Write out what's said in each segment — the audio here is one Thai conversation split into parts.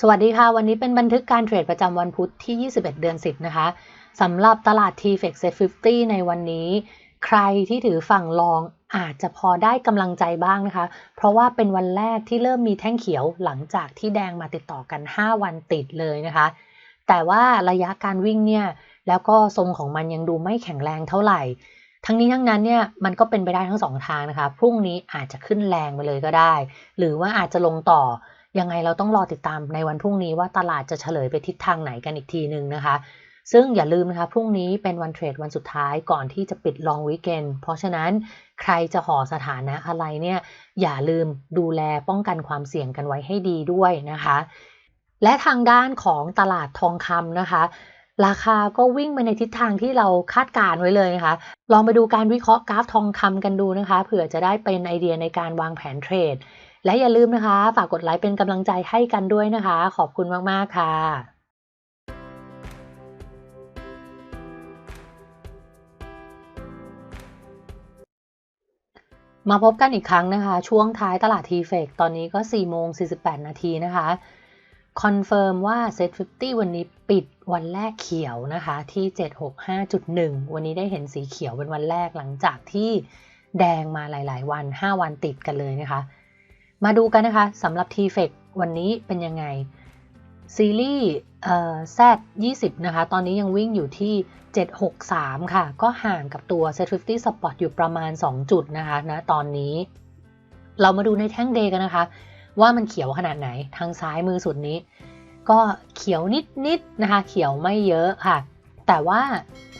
สวัสดีค่ะ วันนี้เป็นบันทึกการเทรดประจำวันพุธที่ 21 เดือน 10 นะคะสำหรับตลาด TFX Set 50ในวันนี้ ใครที่ถือฝั่งลองอาจจะพอได้กำลังใจบ้างนะคะ เพราะว่าเป็นวันแรกที่เริ่มมีแท่งเขียวหลังจากที่แดงมาติดต่อกัน 5 วันติดเลยนะคะ แต่ว่าระยะการวิ่งเนี่ยแล้วก็ทรงของมันยังดูไม่แข็งแรงเท่าไหร่ ทั้งนี้ทั้งนั้นเนี่ยมันก็เป็นไปได้ทั้งสองทางนะคะ พรุ่งนี้อาจจะขึ้นแรงไปเลยก็ได้ หรือว่าอาจจะลงต่อ ยังไงเราต้องรอติดตามในวันพรุ่งนี้ว่าตลาดจะเฉลยไปทิศทางไหนกันอีกทีหนึ่งนะคะ ซึ่งอย่าลืมนะคะพรุ่งนี้เป็นวันเทรดวันสุดท้ายก่อนที่จะปิดลองวีเกนเพราะฉะนั้นใครจะห่อสถานะอะไรเนี่ยอย่าลืมดูแลป้องกันความเสี่ยงกันไว้ให้ดีด้วยนะคะ และทางด้านของตลาดทองคำนะคะราคาก็วิ่งไปในทิศทางที่เราคาดการไว้เลยนะคะ ลองไปดูการวิเคราะห์กราฟทองคำกันดูนะคะ เผื่อจะได้เป็นไอเดียในการวางแผนเทรด และอย่าลืมนะคะ ฝากกดไลค์เป็นกำลังใจให้กันด้วยนะคะ ขอบคุณมาก ๆ ค่ะมาพบกันอีกครั้งนะคะ ช่วงท้ายตลาดทีเฟกตอนนี้ก็ 4 โมง 48 นาทีนะคะคอนเฟิร์มว่า Set 50 วันนี้ปิดวันแรกเขียวนะคะที่ 765.1 วันนี้ได้เห็นสีเขียวเป็นวันแรกหลังจากที่แดงมาหลาย ๆ วัน 5 วันติดกันเลยนะคะ มาดูกันนะคะสำหรับ t f e c วันนี้เป็นยังไง ซีรีส์เอ่อ Z 20 นะคะ ตอนนี้ยังวิ่งอยู่ที่ 763 ค่ะ ก็ห่างกับตัว Set 50 Spot อยู่ประมาณ 2 จุดนะคะนะตอนนี้ เรามาดูในแท่งเดย์กันนะคะ ว่ามันเขียวขนาดไหนทางซ้ายมือสุดนี้ ก็เขียวนิดๆนนะคะ เขียวไม่เยอะค่ะ แต่ว่า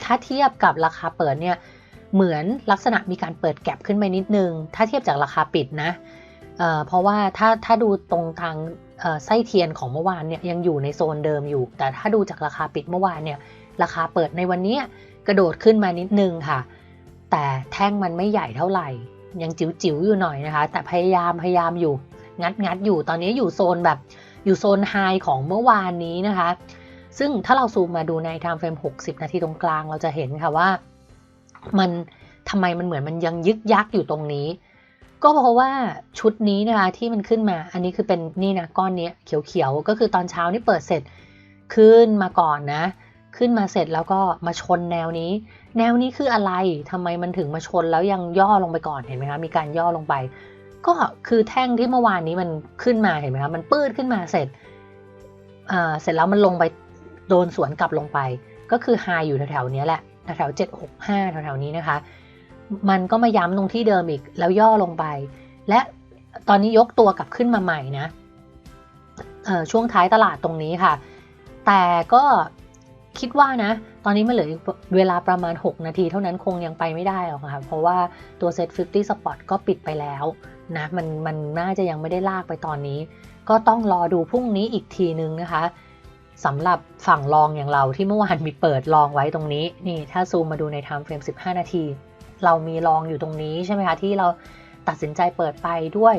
ถ้าเทียบกับราคาเปิดเนี่ย เหมือนลักษณะมีการเปิดแก็บขึ้นไปนิดนึง ถ้าเทียบจากราคาปิดนะ เพราะว่าถ้าถ้าดูตรงทางไส้เทียนของเมื่อวานเนี่ยยังอยู่ในโซนเดิมอยู่ แต่ถ้าดูจากราคาปิดเมื่อวานเนี่ยราคาเปิดในวันนี้กระโดดขึ้นมานิดนึงค่ะ แต่แท่งมันไม่ใหญ่เท่าไหร่ ยังจิ๋วๆอยู่หน่อยนะคะ แต่พยายามพยายามอยู่ งัดงัดอยู่ตอนนี้อยู่โซนแบบอยู่โซนไฮของเมื่อวานนี้นะคะ ซึ่งถ้าเราซูมมาดูใน time frame 60 นาทีตรงกลางเราจะเห็นค่ะว่า มันทำไมมันเหมือนมันยังยึกยักอยู่ตรงนี้ ก็เพราะว่าชุดนี้นะคะที่มันขึ้นมา อันนี้คือเป็นนี่นะก้อนนี้เขียวๆ ก็คือตอนเช้านี่เปิดเสร็จขึ้นมาก่อนนะ ขึ้นมาเสร็จแล้วก็มาชนแนวนี้ แนวนี้คืออะไรทำไมมันถึงมาชนแล้วยังย่อลงไปก่อนเห็นไหมคะมีการย่อลงไป ก็คือแท่งที่เมื่อวานนี้มันขึ้นมาเห็นไหมคะมันปื้ดขึ้นมาเสร็จเสร็จแล้วมันลงไปโดนสวนกลับลงไป ก็คือไฮอยู่แถวๆนี้แหละแถว765แถวๆนี้นะคะ มันก็มาย้ำตรงที่เดิมอีก แล้วย่อลงไป และตอนนี้ยกตัวกลับขึ้นมาใหม่นะช่วงท้ายตลาดตรงนี้ค่ะ แต่ก็คิดว่านะ ตอนนี้มันเหลือเวลาประมาณ 6 นาทีเท่านั้นคงยังไปไม่ได้หรอกค่ะ เพราะว่าตัว Set 50 Spot ก็ปิดไปแล้วนะ มันมันน่าจะยังไม่ได้ลากไปตอนนี้ ก็ต้องรอดูพรุ่งนี้อีกทีนึงนะคะสำหรับฝั่งลองอย่างเราที่เมื่อวานมีเปิดลองไว้ตรงนี้ นี่ถ้าซูมมาดูใน time frame 15 นาที เรามีลองอยู่ตรงนี้ใช่ไหมคะที่เราตัดสินใจเปิดไปด้วย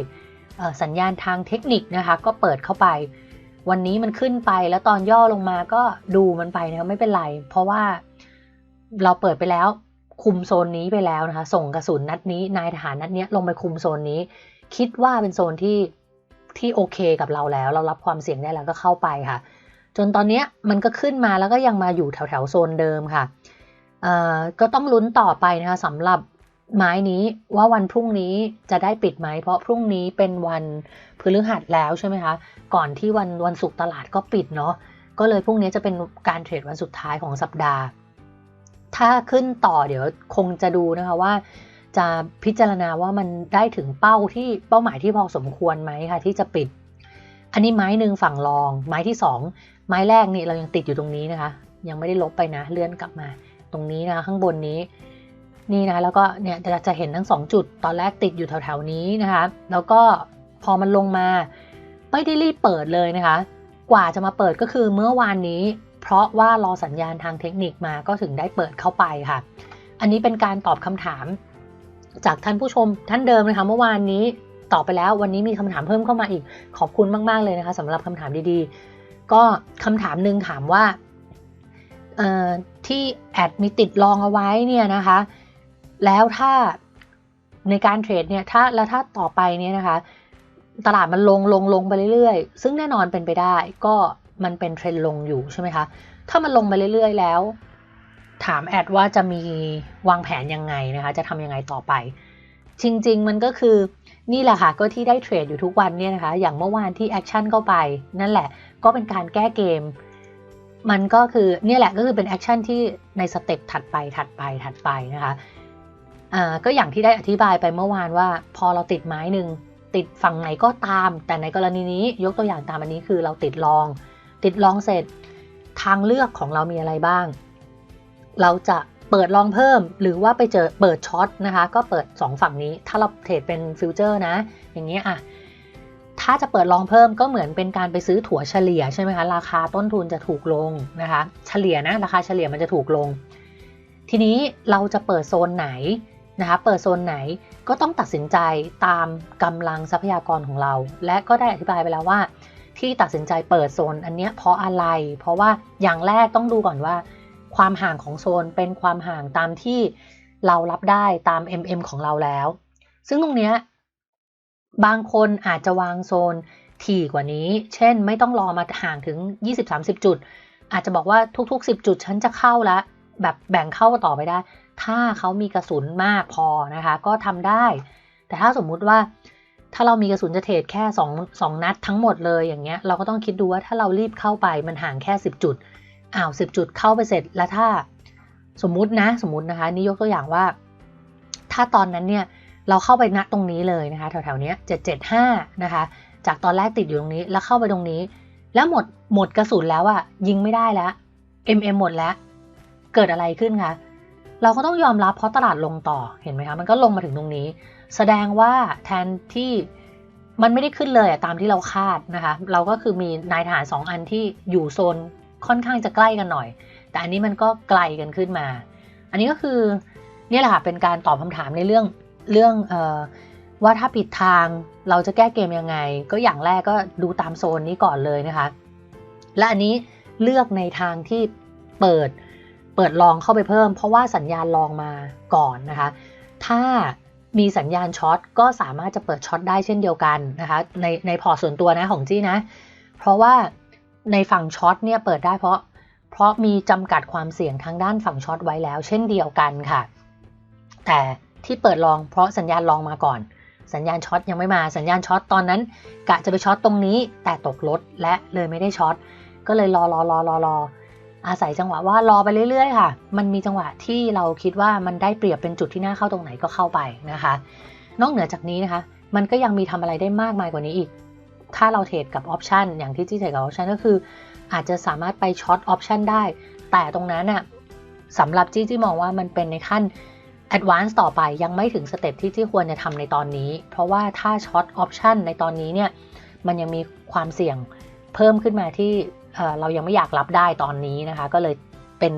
สัญญาณทางเทคนิคนะคะ ก็เปิดเข้าไป วันนี้มันขึ้นไปแล้วตอนย่อลงมาก็ดูมันไปนะคะไม่เป็นไร เพราะว่าเราเปิดไปแล้วคุมโซนนี้ไปแล้วนะคะ ส่งกระสุนนัดนี้นายทหารนัดนี้ลงไปคุมโซนนี้ คิดว่าเป็นโซนที่ที่โอเคกับเราแล้ว เรารับความเสี่ยงได้แล้วก็เข้าไปค่ะ จนตอนนี้มันก็ขึ้นมาแล้วก็ยังมาอยู่แถวแถวโซนเดิมค่ะ ก็ต้องลุ้นต่อไปนะคะสำหรับไม้นี้ว่าวันพรุ่งนี้จะได้ปิดไหม เพราะพรุ่งนี้เป็นวันพฤหัสแล้วใช่ไหมคะ ก่อนที่วันวันศุกร์ตลาดก็ปิดเนาะก็เลยพรุ่งนี้จะเป็นการเทรดวันสุดท้ายของสัปดาห์ ถ้าขึ้นต่อเดี๋ยวคงจะดูนะคะว่า จะพิจารณาว่ามันได้ถึงเป้าที่เป้าหมายที่พอสมควรไหมคะที่จะปิด อันนี้ไม้หนึ่งฝั่งรอง ไม้ที่สองไม้แรกนี่เรายังติดอยู่ตรงนี้นะคะ ยังไม่ได้ลบไปนะเลื่อนกลับมา รงนี้นะข้างบนนี้นี่นะแล้วก็เนี่ยจะจะเห็นทั้ง 2 จุดตอนแรกติดอยู่แถวๆนี้นะคะ แล้วก็พอมันลงมาไม่ได้รีบเปิดเลยนะคะ กว่าจะมาเปิดก็คือเมื่อวานนี้ เพราะว่ารอสัญญาณทางเทคนิคมาก็ถึงได้เปิดเข้าไปค่ะ อันนี้เป็นการตอบคำถาม จากท่านผู้ชมท่านเดิมนะคะเมื่อวานนี้ตอบไปแล้ววันนี้มีคำถามเพิ่มเข้ามาอีกขอบคุณมากๆเลยนะคะสำหรับคำถามดีๆ ก็คำถามหนึ่งถามว่า ที่แอดมีติดลองเอาไว้เนี่ยนะคะ แล้วถ้าในการเทรดเนี่ยถ้าแล้วถ้าต่อไปเนี่ยนะคะ ตลาดมันลงลงลงไปเรื่อยๆ ซึ่งแน่นอนเป็นไปได้ก็มันเป็นเทรนด์ลงอยู่ใช่ไหมคะ ถ้ามันลงไปเรื่อยๆ แล้ว ถามแอดว่าจะมีวางแผนยังไงนะคะ จะทำยังไงต่อไป จริง ๆ มันก็คือนี่แหละค่ะ ก็ที่ได้เทรดอยู่ทุกวันเนี่ยนะคะ อย่างเมื่อวานที่แอคชั่นเข้าไป นั่นแหละก็เป็นการแก้เกม มันก็คือเนี่ยแหละก็คือเป็นแอคชั่นที่ในสเต็ปถัดไปถัดไปถัดไปนะคะอ่าก็อย่างที่ได้อธิบายไปเมื่อวานว่า พอเราติดไม้หนึ่งติดฝั่งไหนก็ตาม แต่ในกรณีนี้ยกตัวอย่างตามอันนี้คือเราติดลอง ติดลองเสร็จทางเลือกของเรามีอะไรบ้าง เราจะเปิดลองเพิ่มหรือว่าไปเจอเปิดช็อตนะคะ ก็เปิด 2 ฝั่งนี้ ถ้าเราเทรดเป็นฟิวเจอร์นะ อย่างเงี้ยอะ ถ้าจะเปิดลองเพิ่มก็เหมือนเป็นการไปซื้อถั่วเฉลี่ยใช่ไหมคะ ราคาต้นทุนจะถูกลงนะคะ เฉลี่ยนะราคาเฉลี่ยมันจะถูกลง ทีนี้เราจะเปิดโซนไหนนะคะ เปิดโซนไหนก็ต้องตัดสินใจตามกำลังทรัพยากรของเรา และก็ได้อธิบายไปแล้วว่า ที่ตัดสินใจเปิดโซนอันเนี้ยเพราะอะไร เพราะว่าอย่างแรกต้องดูก่อนว่า ความห่างของโซนเป็นความห่างตามที่เรารับได้ตาม MM ของเราแล้ว ซึ่งตรงเนี้ย บางคนอาจจะวางโซนถี่กว่านี้ เช่นไม่ต้องรอมาห่างถึง 20-30 จุด อาจจะบอกว่าทุกๆ 10 จุดฉันจะเข้าแล้วแบบแบ่งเข้าต่อไปได้ ถ้าเขามีกระสุนมากพอนะคะ ก็ทำได้ แต่ถ้าสมมุติว่าถ้าเรามีกระสุนจะเทรดแค่2 2นัดทั้งหมดเลยอย่างเงี้ย เราก็ต้องคิดดูว่าถ้าเรารีบเข้าไปมันห่างแค่ 10 จุด อ้าว 10 จุดเข้าไปเสร็จแล้วถ้าสมมุตินะ สมมุตินะคะ นี่ยกตัวอย่างว่า ถ้าตอนนั้นเนี่ย เราเข้าไปณตรงนี้เลยนะคะแถวๆนี้775 นะคะ จากตอนแรกติดอยู่ตรงนี้แล้วเข้าไปตรงนี้ แล้วหมดหมดกระสุนแล้วอะยิงไม่ได้แล้ว MM หมดแล้ว เกิดอะไรขึ้นคะเราก็ต้องยอมรับเพราะตลาดลงต่อเห็นไหมคะมันก็ลงมาถึงตรงนี้ แสดงว่าแทนที่มันไม่ได้ขึ้นเลยอะตามที่เราคาดนะคะ เราก็คือมีนายทหารสองอันที่อยู่โซนค่อนข้างจะใกล้กันหน่อย แต่อันนี้มันก็ไกลกันขึ้นมา อันนี้ก็คือนี่แหละค่ะเป็นการตอบคำถามในเรื่อง เรื่องออว่าถ้าปิดทางเราจะแก้เกมยังไง ก็อย่างแรกก็ดูตามโซนนี้ก่อนเลยนะคะ และอันนี้เลือกในทางที่เปิดเปิดลองเข้าไปเพิ่ม เพราะว่าสัญญาณลองมาก่อนนะคะ ถ้ามีสัญญาณช็อตก็สามารถจะเปิดช็อตได้เช่นเดียวกันนะคะในในพอร์ตส่วนตัวนะของจี้นะ เพราะว่าในฝั่งช็อตเนี่ยเปิดได้เพราะเพราะมีจำกัดความเสี่ยงทางด้านฝั่งช็อตไว้แล้ว เช่นเดียวกันค่ะ แต่ ที่เปิดลองเพราะสัญญาณลองมาก่อน สัญญาณช็อตยังไม่มาสัญญาณช็อตตอนนั้น กะจะไปช็อตตรงนี้แต่ตกรถและเลยไม่ได้ช็อตก็เลยรอรอรอรอรออาศัยจังหวะว่ารอไปเรื่อยๆค่ะ มันมีจังหวะที่เราคิดว่ามันได้เปรียบเป็นจุดที่น่าเข้าตรงไหนก็เข้าไปนะคะ นอกเหนือจากนี้นะคะ มันก็ยังมีทำอะไรได้มากมายกว่านี้อีก ถ้าเราเทรดกับออปชันอย่างที่จี้เทรดกับออปชันก็คือ อาจจะสามารถไปช็อตออปชันได้ แต่ตรงนั้นน่ะสำหรับจี้จี้มองว่ามันเป็นในขั้น Advance ต่อไปยังไม่ถึงสเต็ปที่ที่ควรจะทำในตอนนี้ เพราะว่าถ้าช็อตออปชันในตอนนี้เนี่ยมันยังมีความเสี่ยงเพิ่มขึ้นมาที่เรายังไม่อยากรับได้ตอนนี้นะคะ ก็เลยเป็น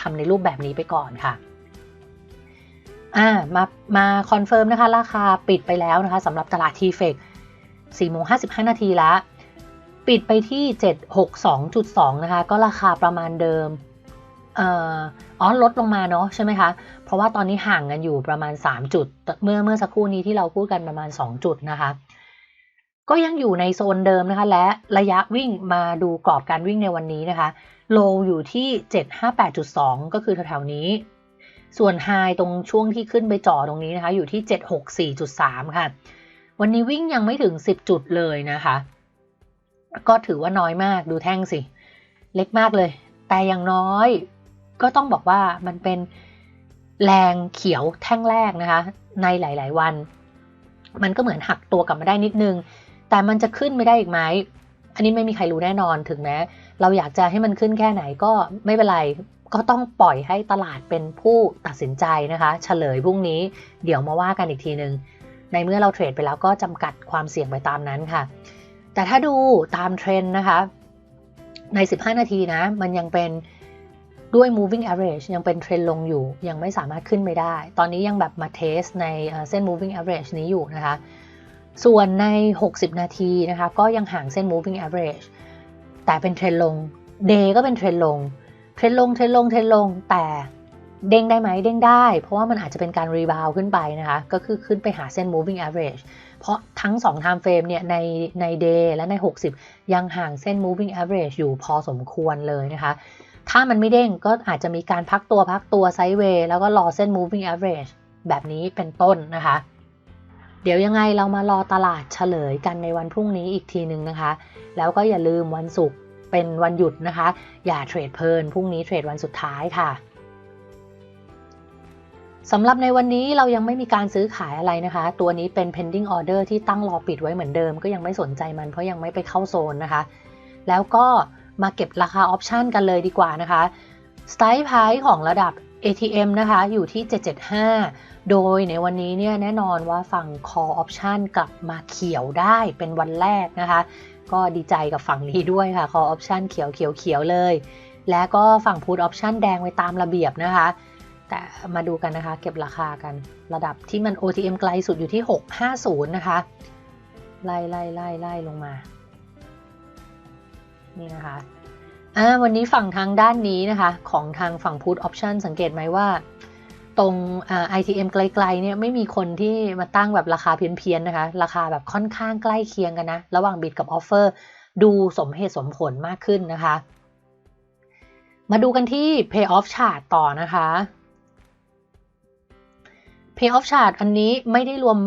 ทำในรูปแบบนี้ไปก่อนค่ะอ่ามามาคอนเฟิร์มนะคะ ราคาปิดไปแล้วนะคะสำหรับตลาดทีเฟก4โมง55 นาทีแล้วปิดไปที่ 762.2 นะคะ ก็ราคาประมาณเดิม อ๋อลดลงมาเนาะใช่ไหมคะ เพราะว่าตอนนี้ห่างกันอยู่ประมาณ 3 จุด เมื่อเมื่อสักครู่นี้ที่เราพูดกันประมาณ 2 จุดนะคะ ก็ยังอยู่ในโซนเดิมนะคะ และระยะวิ่งมาดูกรอบการวิ่งในวันนี้นะคะ โลอยู่ที่ 758.2 ก็คือแถวๆนี้ ส่วนไฮตรงช่วงที่ขึ้นไปจ่อตรงนี้นะคะ อยู่ที่ 764.3 ค่ะ วันนี้วิ่งยังไม่ถึง 10 จุดเลยนะคะ ก็ถือว่าน้อยมากดูแท่งสิ เล็กมากเลย แต่อย่างน้อย ก็ต้องบอกว่ามันเป็นแรงเขียวแท่งแรกนะคะ ในหลาย ๆ วัน มันก็เหมือนหักตัวกลับมาได้นิดนึง แต่มันจะขึ้นไม่ได้อีกไหมอันนี้ไม่มีใครรู้แน่นอนถึงแม้เราอยากจะให้มันขึ้นแค่ไหนก็ไม่เป็นไรก็ต้องปล่อยให้ตลาดเป็นผู้ตัดสินใจนะคะเฉลยพรุ่งนี้เดี๋ยวมาว่ากันอีกทีนึงในเมื่อเราเทรดไปแล้วก็จำกัดความเสี่ยงไปตามนั้นค่ะ แต่ถ้าดูตามเทรนด์นะคะ ใน 15 นาทีนะ มันยังเป็น ด้วย moving average ยังเป็นเทรนลงอยู่ ยังไม่สามารถขึ้นไปได้ ตอนนี้ยังแบบมาเทสในเส้น moving average นี้อยู่นะคะ ส่วนใน 60 นาทีนะคะ ก็ยังห่างเส้น moving average แต่เป็นเทรนลง day ก็เป็นเทรนลง เทรนลง เทรนลง เทรนลง แต่เด้งได้ไหมเด้งได้ เพราะว่ามันอาจจะเป็นการรีบาวขึ้นไปนะคะ ก็คือขึ้นไปหาเส้น moving average เพราะทั้ง2 time frame เนี่ยในใน day และใน 60 ยังห่างเส้น moving average อยู่พอสมควรเลยนะคะ ถ้ามันไม่เด้งก็อาจจะมีการพักตัวพักตัวไซด์เวย์แล้วก็รอเส้น moving average แบบนี้เป็นต้นนะคะ เดี๋ยวยังไงเรามารอตลาดเฉลยกันในวันพรุ่งนี้อีกทีหนึ่งนะคะ แล้วก็อย่าลืมวันศุกร์เป็นวันหยุดนะคะ อย่าเทรดเพลินพรุ่งนี้เทรดวันสุดท้ายค่ะสำหรับในวันนี้เรายังไม่มีการซื้อขายอะไรนะคะ ตัวนี้เป็น pending order ที่ตั้งรอปิดไว้เหมือนเดิม ก็ยังไม่สนใจมันเพราะยังไม่ไปเข้าโซนนะคะ แล้วก็ มาเก็บราคาออปชันกันเลยดีกว่านะคะ strike price ของระดับ ATM นะคะอยู่ที่ 775 โดยในวันนี้เนี่ยแน่นอนว่าฝั่ง call option กลับมาเขียวได้เป็นวันแรกนะคะ ก็ดีใจกับฝั่งนี้ด้วยค่ะ call option เขียวเขียวเขียวเลย และก็ฝั่ง put option แดงไว้ตามระเบียบนะคะ แต่มาดูกันนะคะเก็บราคากันระดับที่มัน OTM ไกลสุดอยู่ที่ 650 นะคะ ไล่ไล่ไล่ไล่ลงมา นี่นะคะอ่าวันนี้ฝั่งทางด้านนี้นะคะของทางฝั่ง Put Option สังเกตไหมว่า ตรงอ่า ITM ไกลๆเนี่ยไม่มีคนที่มาตั้งแบบราคาเพี้ยนๆนะคะ ราคาแบบค่อนข้างใกล้เคียงกันนะ ระหว่างบิดกับออฟเฟอร์ดูสมเหตุสมผลมากขึ้นนะคะ มาดูกันที่ Pay Off Chart ต่อนะคะ Pay off chart อันนี้ไม่ได้รวม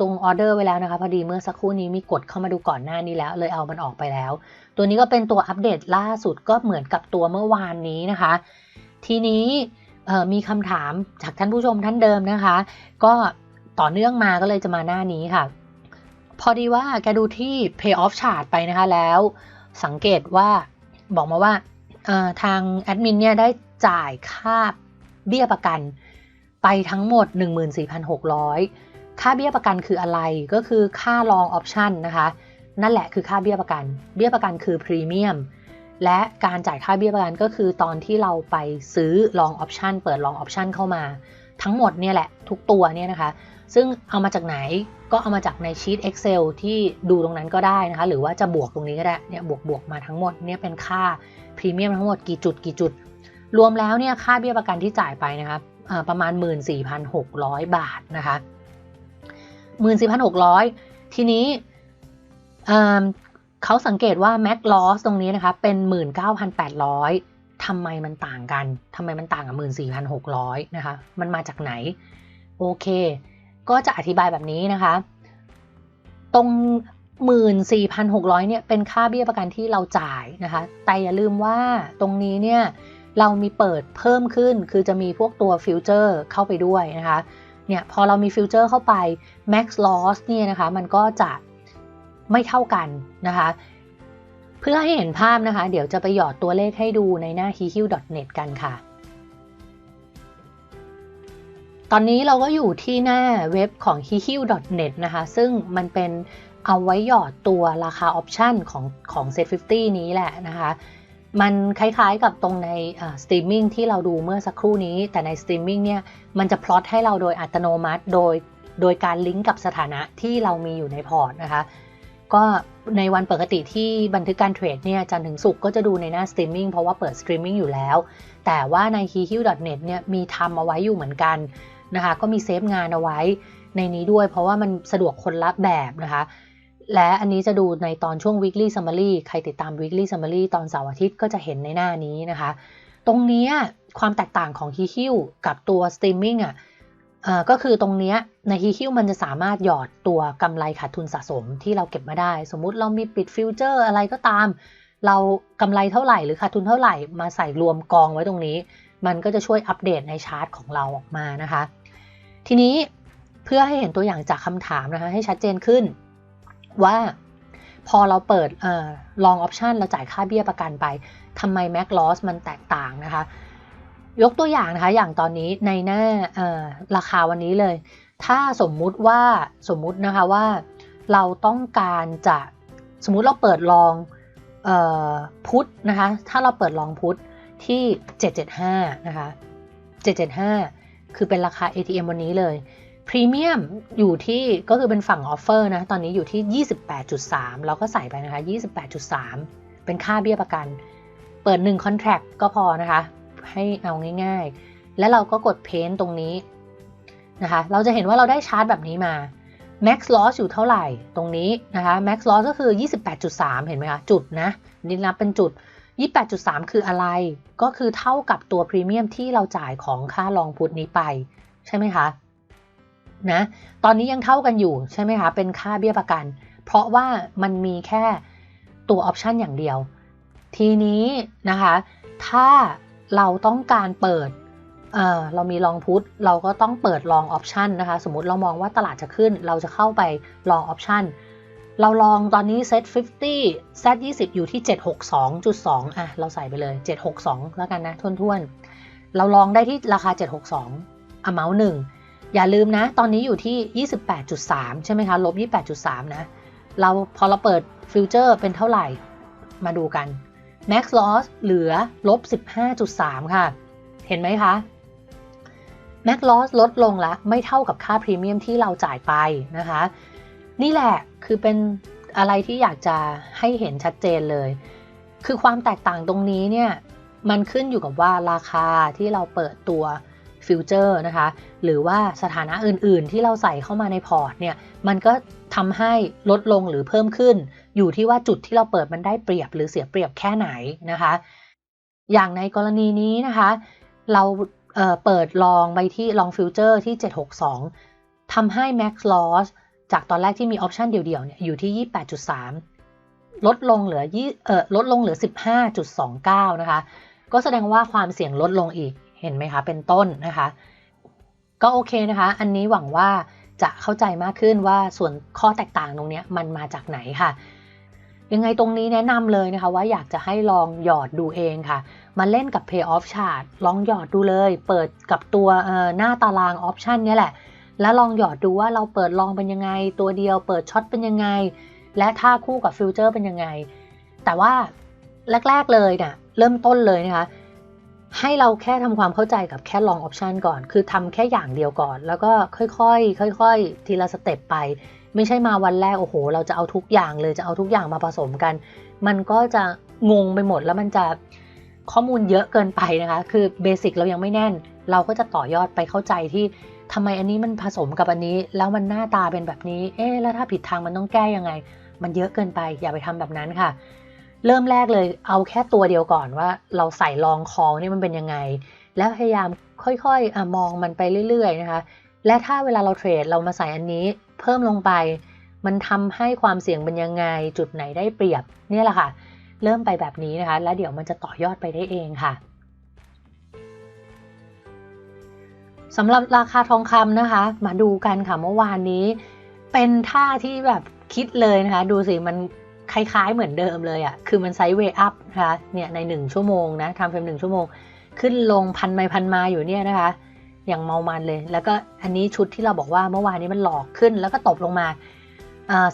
ตรงออเดอร์ไว้แล้วนะคะ พอดีเมื่อสักครู่นี้มีกดเข้ามาดูก่อนหน้านี้แล้ว เลยเอามันออกไปแล้ว ตัวนี้ก็เป็นตัวอัปเดตล่าสุดก็เหมือนกับตัวเมื่อวานนี้นะคะ ทีนี้มีคำถามจากท่านผู้ชมท่านเดิมนะคะ ก็ต่อเนื่องมาก็เลยจะมาหน้านี้ค่ะ พอดีว่าแกดูที่ pay off chart ไปนะคะแล้วสังเกตว่าบอกมาว่าทางแอดมินเนี่ยได้จ่ายค่าเบี้ยประกันไปทั้งหมด 14,600 ค่าเบี้ยประกันคืออะไรก็คือค่าลองออปชันนะคะ นั่นแหละคือค่าเบี้ยประกัน เบี้ยประกันคือพรีเมียมและการจ่ายค่าเบี้ยประกันก็คือตอนที่เราไปซื้อลองออปชันเปิดลองออปชันเข้ามา ทั้งหมดเนี่ยแหละทุกตัวเนี่ยนะคะ ซึ่งเอามาจากไหนก็เอามาจากในชีต Excel ที่ดูตรงนั้นก็ได้นะคะ หรือว่าจะบวกตรงนี้ก็ได้เนี่ยบวกบวกมาทั้งหมดเนี่ยเป็นค่าพรีเมียมทั้งหมดกี่จุดกี่จุด รวมแล้วเนี่ยค่าเบี้ยประกันที่จ่ายไปนะคะประมาณ 14,600 บาทนะคะ 14,600 ทีนี้ เขาสังเกตว่า Mac Loss ตรงนี้นะคะเป็น 19,800 ทำไมมันต่างกัน ทำไมมันต่างกับ 14,600 นะคะ มันมาจากไหน โอเค ก็จะอธิบายแบบนี้นะคะ ตรง 14,600 เนี่ยเป็นค่าเบี้ยประกันที่เราจ่ายนะคะ แต่อย่าลืมว่าตรงนี้เนี่ยเรามีเปิดเพิ่มขึ้น คือจะมีพวกตัวฟิวเจอร์เข้าไปด้วยนะคะ เนี่ยพอเรามีฟิวเจอร์เข้าไป max loss เนี่ยนะคะ มันก็จะ ไม่เท่ากันนะคะ เพื่อให้เห็นภาพนะคะ เดี๋ยวจะไปหยอดตัวเลขให้ดูในหน้า h i h i l n e t กันค่ะ ตอนนี้เราก็อยู่ที่หน้าเว็บของ h i h i l n e t นะคะ ซึ่งมันเป็นเอาไว้หยอดตัวราคาออปชันของของ Set 50 นี้แหละนะคะ มันคล้ายๆกับตรงในสตรีมมิ่งที่เราดูเมื่อสักครู่นี้ แต่ในสตรีมมิ่งเนี่ย มันจะพลอตให้เราโดยอัตโนมัติ โดย โดยการลิงก์กับสถานะที่เรามีอยู่ในพอร์ตนะคะ ก็ในวันปกติที่บันทึกการเทรดเนี่ยจันถึงสุกก็จะดูในหน้าสตรีมมิ่งเพราะว่าเปิดสตรีมมิ่งอยู่แล้ว แต่ว่าใน h e h i l n e t เนี่ยมีทำเอาไว้อยู่เหมือนกันนะคะ ก็มีเซฟงานเอาไว้ในนี้ด้วย เพราะว่ามันสะดวกคนละแบบนะคะ และอันนี้จะดูในตอนช่วง weekly summary ใครติดตาม weekly summary ตอนเสาร์อาทิตย์ก็จะเห็นในหน้านี้นะคะ ตรงนี้ความแตกต่างของ h e h i l กับตัว streaming อะ ก็คือตรงนี้ใน h e h i l มันจะสามารถหยอดตัวกำไรขาดทุนสะสมที่เราเก็บมาได้ สมมุติเรามีปิดฟิวเจอร์อะไรก็ตาม เรากำไรเท่าไหร่หรือขาดทุนเท่าไหร่มาใส่รวมกองไว้ตรงนี้ มันก็จะช่วยอัปเดตในชาร์ตของเราออกมานะคะ ทีนี้เพื่อให้เห็นตัวอย่างจากคำถามนะคะให้ชัดเจนขึ้นว่าพอเราเปิดลองออปชันเราจ่ายค่าเบี้ยประกันไปทำไม Mac Loss มันแตกต่างนะคะ ยกตัวอย่างนะคะ อย่างตอนนี้ในหน้าราคาวันนี้เลย ถ้าสมมุติว่าสมมุตินะคะว่าเราต้องการจะสมมุติเราเปิดลองพุทนะคะ ถ้าเราเปิดลองพุทที่ 775 นะคะ 775 คือเป็นราคา ATM วันนี้เลยพรีเมียมอยู่ที่ก็คือเป็นฝั่งออฟเฟอร์นะ ตอนนี้อยู่ที่ 28.3 เราก็ใส่ไปนะคะ 28.3 เป็นค่าเบี้ยประกัน เปิด 1 contract ก็พอนะคะ ให้เอาง่าย ๆ แล้วเราก็กดเพนตรงนี้นะคะ เราจะเห็นว่าเราได้ชาร์ตแบบนี้มา max loss อยู่เท่าไหร่ตรงนี้นะคะ max loss ก็คือ 28.3 เห็นไหมคะจุดนะนี่นับเป็นจุด 28.3 คืออะไร ก็คือเท่ากับตัวพรีเมียมที่เราจ่ายของค่าลองพุทนี้ไป ใช่ไหมคะนะตอนนี้ยังเท่ากันอยู่ใช่ไหมคะ เป็นค่าเบี้ยประกัน เพราะว่ามันมีแค่ตัวออปชันอย่างเดียว ทีนี้นะคะ ถ้า เราต้องการเปิดเเรามีลองพุทเราก็ต้องเปิดลองออปชันนะคะ สมมติเรามองว่าตลาดจะขึ้น เราจะเข้าไปลองออปชันเราลองตอนนี้ set 50 set 20 อยู่ที่ 762.2 อะ เราใส่ไปเลย 762 แล้วกันนะทวนๆ เราลองได้ที่ราคา 762 amount 1อย่าลืมนะ ตอนนี้อยู่ที่ 28.3 ใช่ไหมคะ ลบ 28.3 นะ เราพอเราเปิดฟิวเจอร์เป็นเท่าไหร่ มาดูกัน max loss เหลือลบ 15.3 ค่ะ เห็นไหมคะ max loss ลดลงละไม่เท่ากับค่าพรีเมียมที่เราจ่ายไปนะคะ นี่แหละคือเป็นอะไรที่อยากจะให้เห็นชัดเจนเลย คือความแตกต่างตรงนี้เนี่ย มันขึ้นอยู่กับว่าราคาที่เราเปิดตัว ฟิวเจอร์นะคะ หรือว่าสถานะอื่นๆ ที่เราใส่เข้ามาในพอร์ตเนี่ย มันก็ทำให้ลดลงหรือเพิ่มขึ้น อยู่ที่ว่าจุดที่เราเปิดมันได้เปรียบหรือเสียเปรียบแค่ไหนนะคะ อย่างในกรณีนี้นะคะ เราเเปิดลองไปที่ลองฟิวเจอร์ที่ 762 ทำให้ max loss จากตอนแรกที่มีออปชันเดียวๆเนี่ยอยู่ที่ 28.3 ลดลงเหลือ2เออลดลงเหลือ 15.29 นะคะ ก็แสดงว่าความเสี่ยงลดลงอีก เห็นไหมคะ เป็นต้นนะคะ ก็โอเคนะคะ อันนี้หวังว่าจะเข้าใจมากขึ้นว่าส่วนข้อแตกต่างตรงนี้มันมาจากไหนค่ะ ยังไงตรงนี้แนะนำเลยนะคะว่าอยากจะให้ลองหยอดดูเองค่ะ มาเล่นกับ Pay Off Chart ลองหยอดดูเลย เปิดกับตัวหน้าตารางออปชันนี้แหละ แล้วลองหยอดดูว่าเราเปิดลองเป็นยังไง ตัวเดียวเปิดช็อตเป็นยังไง และท่าคู่กับฟิวเจอร์เป็นยังไง แต่ว่าแรก ๆเลยเนะ่ยเริ่มต้นเลยนะคะ ให้เราแค่ทำความเข้าใจกับแค่ลองออปชันก่อน คือทำแค่อย่างเดียวก่อน แล้วก็ค่อยๆ ค่อยๆ ทีละสเต็ปไป ไม่ใช่มาวันแรก โอ้โห เราจะเอาทุกอย่างเลยจะเอาทุกอย่างมาผสมกัน มันก็จะงงไปหมดแล้วมันจะข้อมูลเยอะเกินไปนะคะ คือเบสิกเรายังไม่แน่น เราก็จะต่อยอดไปเข้าใจที่ทำไมอันนี้มันผสมกับอันนี้ แล้วมันหน้าตาเป็นแบบนี้ เอ๊แล้วถ้าผิดทางมันต้องแก้ยังไง มันเยอะเกินไป อย่าไปทำแบบนั้นค่ะ เริ่มแรกเลยเอาแค่ตัวเดียวก่อนว่า เราใส่ลองคอนี่มันเป็นยังไง แล้วพยายามค่อยๆอมองมันไปเรื่อยๆนะคะ และถ้าเวลาเราเทรดเรามาใส่อันนี้เพิ่มลงไป มันทำให้ความเสี่ยงเป็นยังไง จุดไหนได้เปรียบเนี่ยแหละค่ะ เริ่มไปแบบนี้นะคะ แล้วเดี๋ยวมันจะต่อยอดไปได้เองค่ะสำหรับราคาทองคำนะคะ มาดูกันค่ะเมื่อวานนี้ เป็นท่าที่แบบคิดเลยนะคะ ดูสิมัน คล้ายๆเหมือนเดิมเลยอะ่ะ คือมันไซด์เวย์อัพนะคะ เนี่ยใน 1 ชั่วโมงนะทำเฟรมหนึ่งชั่วโมง ขึ้นลงพันไม่พันมาอยู่เนี่ยนะคะ อย่างเมามันเลย แล้วก็อันนี้ชุดที่เราบอกว่าเมื่อวานนี้มันหลอกขึ้นแล้วก็ตบลงมา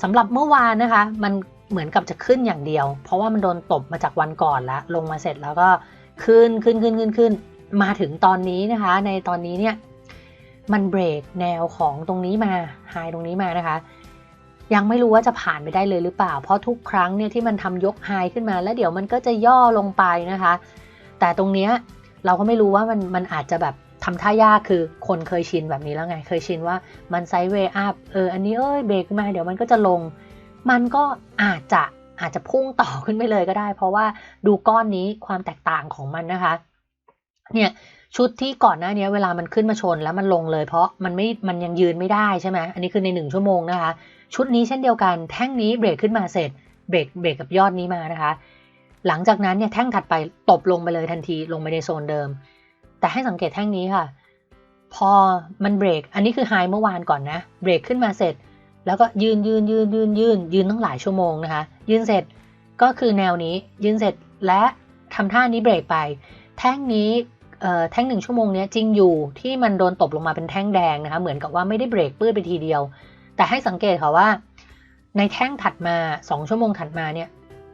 สำหรับเมื่อวานนะคะ มันเหมือนกับจะขึ้นอย่างเดียว เพราะว่ามันโดนตบมาจากวันก่อนแล้ว ลงมาเสร็จแล้วก็ขึ้นขึ้นขึ้นขึ้นขึ้น มาถึงตอนนี้นะคะ ในตอนนี้เนี่ย มันเบรกแนวของตรงนี้มาไฮตรงนี้มานะคะ ยังไม่รู้ว่าจะผ่านไปได้เลยหรือเปล่า เพราะทุกครั้งเนี่ยที่มันทำยกไฮขึ้นมา แล้วเดี๋ยวมันก็จะย่อลงไปนะคะ แต่ตรงเนี้ยเราก็ไม่รู้ว่ามันมันอาจจะแบบทำท่ายากคือคนเคยชินแบบนี้แล้วไง เคยชินว่ามันไซด์เวย์อัพเอออันนี้เอ้ยเบรกมาเดี๋ยวมันก็จะลง มันก็อาจจะอาจจะพุ่งต่อขึ้นไปเลยก็ได้ เพราะว่าดูก้อนนี้ความแตกต่างของมันนะคะ เนี่ยชุดที่ก่อนหน้านี้เวลามันขึ้นมาชนแล้วมันลงเลย เพราะมันไม่มันยังยืนไม่ได้ใช่ไหมอันนี้คือในหนึ่งชั่วโมงนะคะ ชุดนี้เช่นเดียวกันแท่งนี้เบรกขึ้นมาเสร็จเบรกเบรกกับยอดนี้มานะคะ หลังจากนั้นเนี่ยแท่งถัดไปตบลงไปเลยทันทีลงไปในโซนเดิม แต่ให้สังเกตแท่งนี้ค่ะ พอมันเบรกอันนี้คือไฮเมื่อวานก่อนนะเบรกขึ้นมาเสร็จ แล้วก็ยืนยืนยืนยืนยืนยืนตั้งหลายชั่วโมงนะคะ ยืนเสร็จก็คือแนวนี้ยืนเสร็จและทำท่านี้เบรกไป แท่งนี้แท่งหนึ่งชั่วโมงนี้จริงอยู่ที่มันโดนตบลงมาเป็นแท่งแดงนะคะเหมือนกับว่าไม่ได้เบรกปื้ดไปทีเดียว แต่ให้สังเกตค่ะว่า ในแท่งถัดมา 2 ชั่วโมงถัดมาเนี่ย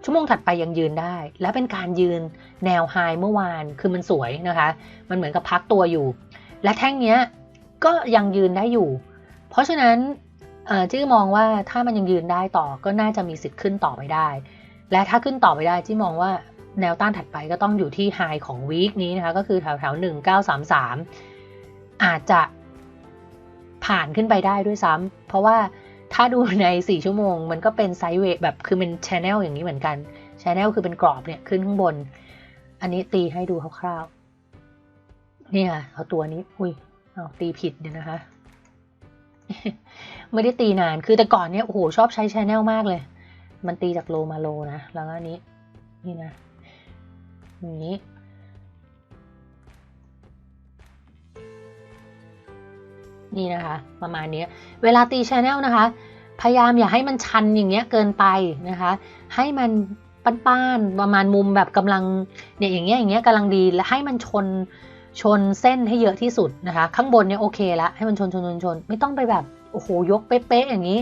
ชั่วโมงถัดไปยังยืนได้ และเป็นการยืนแนวไฮเมื่อวานคือมันสวยนะคะ มันเหมือนกับพักตัวอยู่ และแท่งเนี้ยก็ยังยืนได้อยู่ เพราะฉะนั้นจี้มองว่าถ้ามันยังยืนได้ต่อก็น่าจะมีสิทธิ์ขึ้นต่อไปได้ และถ้าขึ้นต่อไปได้จี้มองว่าแนวต้านถัดไปก็ต้องอยู่ที่ไฮของวีคนี้นะคะก็คือแถวแถวหนึ่งเก้าสามสามอาจจะ ผ่านขึ้นไปได้ด้วยซ้ำเพราะว่าถ้าดูใน 4 ชั่วโมง มันก็เป็นไซด์เวย์แบบคือเป็นชแนลอย่างนี้เหมือนกันชแนลคือเป็นกรอบเนี่ยขึ้นข้างบน อันนี้ตีให้ดูคร่าวๆนี่ค่ะเอาตัวนี้ อุ้ยเอาตีผิดเดี๋ยวนะคะ ไม่ได้ตีนานคือแต่ก่อนเนี่ยโอ้โหชอบใช้ชแนลมากเลย มันตีจากโลมาโลนะ แล้วก็นนี้นี่นะอย่างนี้ นี่นะคะ ประมาณนี้เวลาตีชแนลนะคะ พยายามอย่าให้มันชันอย่างเงี้ยเกินไปนะคะ ให้มันป้านๆประมาณมุมแบบกำลังเนี่ยอย่างเงี้ยอย่างเงี้ยกำลังดีและให้มันชนชนเส้นให้เยอะที่สุดนะคะ ข้างบนเนี่ยโอเคแล้วให้มันชนชนชนชนไม่ต้องไปแบบโอ้โหยกเป๊ะๆอย่างนี้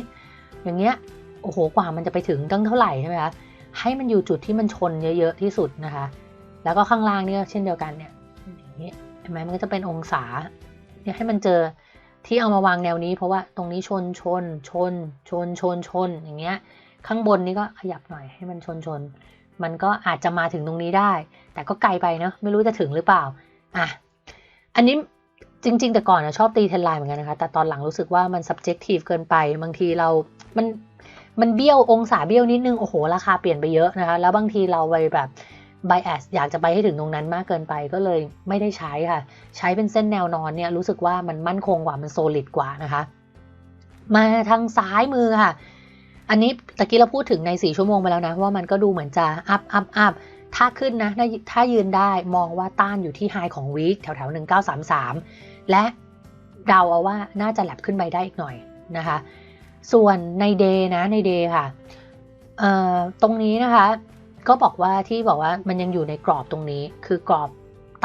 อย่างเงี้ยโอ้โหกว่ามันจะไปถึงตั้งเท่าไหร่ใช่ไหมคะให้มันอยู่จุดที่มันชนเยอะๆที่สุดนะคะ แล้วก็ข้างล่างเนี่ยเช่นเดียวกันเนี่ยอย่างนี้เห็นไหมมันก็จะเป็นองศาเนี่ยให้มันเจอ ที่เอามาวางแนวนี้เพราะว่าตรงนี้ชนชนชนชนชนชนอย่างเงี้ย ข้างบนนี้ก็ขยับหน่อยให้มันชนชน มันก็อาจจะมาถึงตรงนี้ได้ แต่ก็ไกลไปเนาะไม่รู้จะถึงหรือเปล่าอะอันนี้จริง ๆ แต่ก่อนนะชอบตีเทนไลน์เหมือนกันนะคะ แต่ตอนหลังรู้สึกว่ามัน subjective เกินไป บางทีเรา มัน มันเบี้ยวองศาเบี้ยวนิดนึง โอ้โห ราคาเปลี่ยนไปเยอะนะคะ แล้วบางทีเราไปแบบ bias อยากจะไปให้ถึงตรงนั้นมากเกินไปก็เลยไม่ได้ใช้ค่ะ ใช้เป็นเส้นแนวนอนเนี่ยรู้สึกว่ามันมั่นคงกว่ามันโซลิดกว่านะคะ มาทางซ้ายมือค่ะ อันนี้ตะกี้เราพูดถึงใน 4 ชั่วโมงไปแล้วนะ ว่ามันก็ดูเหมือนจะอัพอัพอัพถ้าขึ้นนะ ถ้ายืนได้มองว่าต้านอยู่ที่ไฮของวีคแถวแถว1933 และเดาเอาว่าน่าจะแลบขึ้นไปได้อีกหน่อยนะคะ ส่วนในเดย์นะในเดย์ค่ะตรงนี้นะคะ ก็บอกว่าที่บอกว่ามันยังอยู่ในกรอบตรงนี้ คือกรอบ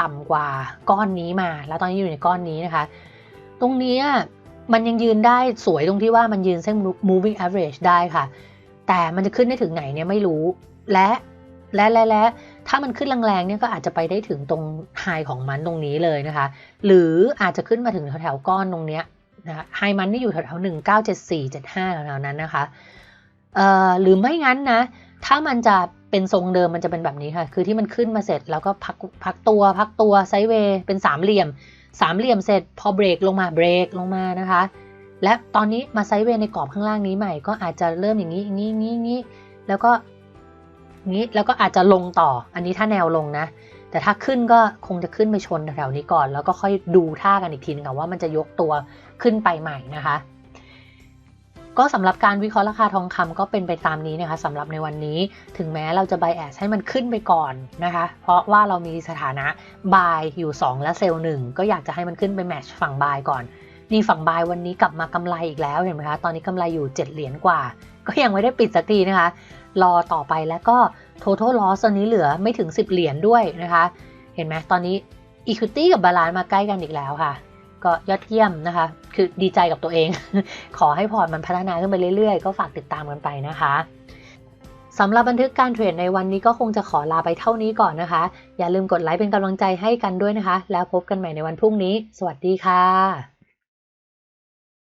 ต่ำกว่าก้อนนี้มา แล้วตอนนี้อยู่ในก้อนนี้นะคะ ตรงนี้มันยังยืนได้สวยตรงที่ว่ามันยืนเส้น moving average ได้ค่ะ แต่มันจะขึ้นได้ถึงไหนเนี่ยไม่รู้ และและและและถ้ามันขึ้นแรงๆเนี่ยก็อาจจะไปได้ถึงตรงไฮของมันตรงนี้เลยนะคะ หรืออาจจะขึ้นมาถึงแถวๆก้อนตรงเนี้ยนะคะไฮมันนี่อยู่แถวๆหนึ่งเก้าเจ็ดสี่เจ็ดห้าแถวๆนั้นนะคะเอ่อหรือไม่งั้นนะ ถ้ามันจะ เป็นทรงเดิมมันจะเป็นแบบนี้ค่ะ คือที่มันขึ้นมาเสร็จแล้วก็พักพักตัวพักตัวไซด์เวย์เป็นสามเหลี่ยม สามเหลี่ยมเสร็จพอเบรกลงมาเบรกลงมานะคะ และตอนนี้มาไซด์เวย์ในกรอบข้างล่างนี้ใหม่ ก็อาจจะเริ่มอย่างนี้อย่างนี้อย่างนี้อย่างนี้แล้วก็นี้แล้วก็อาจจะลงต่อ อันนี้ถ้าแนวลงนะ แต่ถ้าขึ้นก็คงจะขึ้นไปชนแถวนี้ก่อน แล้วก็ค่อยดูท่ากันอีกทีนึงว่ามันจะยกตัวขึ้นไปใหม่นะคะ ก็สำหรับการวิเคราะห์ราคาทองคำก็เป็นไปตามนี้นะคะสำหรับในวันนี้ถึงแม้เราจะ buy as ให้มันขึ้นไปก่อนนะคะ เพราะว่าเรามีสถานะ buy อยู่ 2 และเซลล์1ก็อยากจะให้มันขึ้นไปแมทช์ฝั่ง buy ก่อนนี่ฝั่ง buy วันนี้กลับมากำไรอีกแล้วเห็นไหมคะ ตอนนี้กำไรอยู่ 7 เหรียญกว่า ก็ยังไม่ได้ปิดสักทีนะคะ รอต่อไปแล้วก็ total loss ตอนนี้เหลือไม่ถึง 10 เหรียญด้วยนะคะ เห็นไหมตอนนี้ equity กับ balance มาใกล้กันอีกแล้วค่ะ ก็ยอดเยี่ยมนะคะ คือดีใจกับตัวเอง ขอให้พอร์ตมันพัฒนาขึ้นไปเรื่อยๆ ก็ฝากติดตามกันไปนะคะสำหรับบันทึกการเทรดในวันนี้ก็คงจะขอลาไปเท่านี้ก่อนนะคะ อย่าลืมกดไลค์เป็นกำลังใจให้กันด้วยนะคะ แล้วพบกันใหม่ในวันพรุ่งนี้ สวัสดีค่ะ